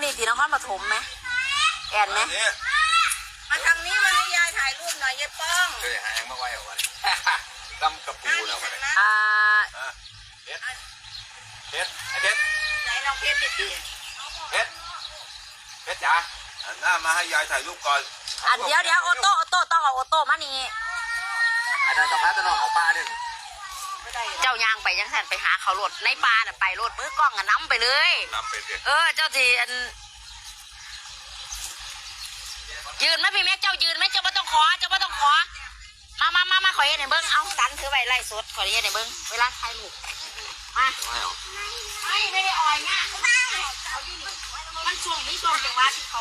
นี่ตีนครปฐมไหมแอนไหมอันนี้มาทางนี้มาให้ยายถ่ายรูปหน่อยยายป้องเคยหาแองมาไว้เอาไว้ดำกระปูนั่นนะนี่ไว้หันนะอ่าอะเพชรเพชรไอ้เพชรไหนน้องเพชรดิเพชรเพชรจ๋าหันหน้ามาให้ยายถ่ายรูปก่อนอันเดี๋ยวเดี๋ยวโอโต้โอโต้ต้องเอาโอโต้มานี่อันนั้นกับพระตะนองของป้าเนี่ยไม่ได้ เจ้ายางไปยังสันไปหาเขารถในป่าน่ะไปรถมือกล้องอะน้ำไปเลยนำไปเด็กเออ เจ้าทีอัน ยืนไหมพี่แม็กเจ้ายืนไหมเจ้าไม่ต้องขอ เจ้าไม่ต้องขอ มามามามาขอเห็นในเบิ้งเอาดันถือไว้ไล่สดขอเห็นในเบิ้งเวลาถ่ายรูปมาไม่เอาไม่ไม่ได้อ่อยง่ะเขาอยู่นี่มันช่วงนี้ช่วงจังหวะที่เขา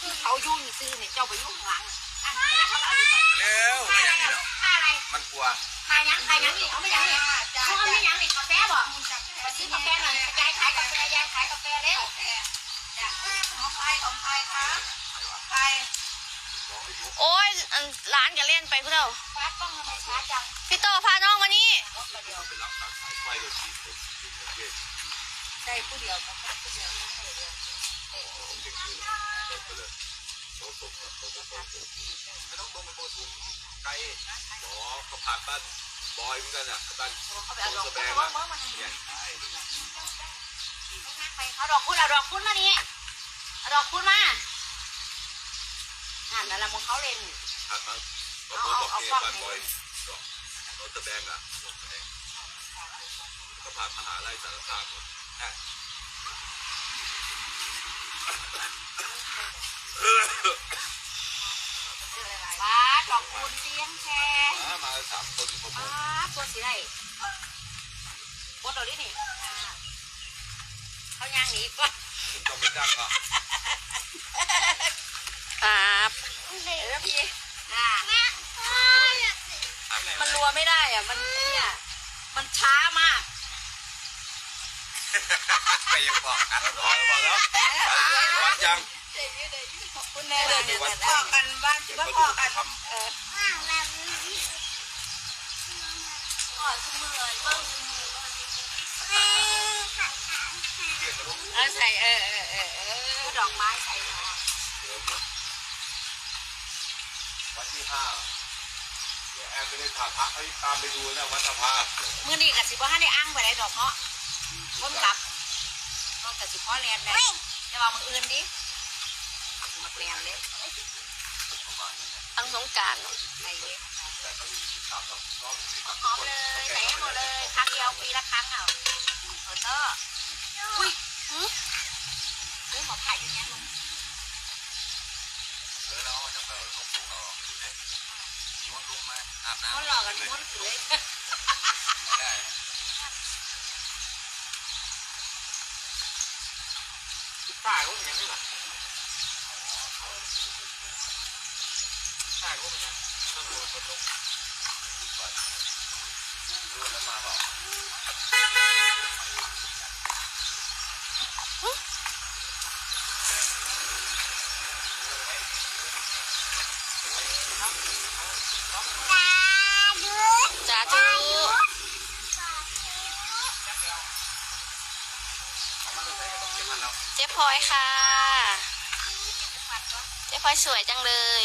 ที่เขายุ่งซื้อเนี่ยเจ้าไปยุ่งข้างหลังอะเดี๋ยวเขาเอาอีกเร็วไม่อย่างนี้หรอกค่าอะไรมันกลัว ค่ายังค่ายังนี่เอาไม่ยังนี่เขาเอาไม่ยังนี่กาแฟบ่ไปซื้อกาแฟหน่อยยายขายกาแฟยายขายกาแฟเร็วของใครของใครคะใครโอ้ยอันร้านจะเล่นไปเพื่อนฟาดกล้องทำไมช้าจังพี่โตพาน้องมานี่ได้ผู้เดียวกับผู้เดียว ไม่ต้องลงไปโกสุมไกลหมอเขาผ่านบ้านบอยเหมือนกันอะบ้านเขาไปเอาดอกแสดบังวอะมามันเนี่ยไปเอาดอกคุณเอาดอกคุณมานี่เอาดอกคุณมาอ่านนั่นแหละมึงเขาเล่นผ่านมาบางคนบอกเนี่ยบ้านบอยดอกรถแสดงอะก็ผ่านมหาลัยสารคามหมด ป้าดอกคุณเตียงแค่มามาสามคนผมป้าตัวสีไรบดเอาดินี่เขาย่างหนีก่อนต้องไปจ้างก็ครับเออพี่อ่ามันรัวไม่ได้อะ มันเนี่ยมันช้ามากไปยังบอกอะพอกแล้วพอกแล้ววัดยัง คุณแม่เดี๋ยวเดี๋ยวพ่อกันบ้านว่าพ่อกันทเออพ่อทุ่มือเบิ้งำเกี่ยวกับลูกเออใส่เออเออเออเออดอกไม้ใส่วันที่ห้าแอนไปเล่นถาพระให้ตามไปดูนะวัดสภาเมื่อนี้กับสิบ่ให้ได้อ้างไปได้ดอกเนาะต้นกลับต้นกับสิพ่อแลนได้จะว่ามึงอื่นดิ มักแลนเลยทั้งสงการใส่เลยหอมเลยใส่ให้หมดเลยครั้งเดียวปีละครั้งอะเออเตอร์อุ้ยหืมอุ้ยหมอถ่ายอยู่เนี่ยลุงเออแล้วจะไปลงลงเราม้วนลงมาอาบน้ำมันหลอกกันม้วนเลยไม่ได้ตายก็ยังไม่ห ลับตายก็ยังต้องโดนคนลงดูแล้วมาเปล่าจูเจ๊พลอยค่ะ เจ๊พลอยสวยจังเลย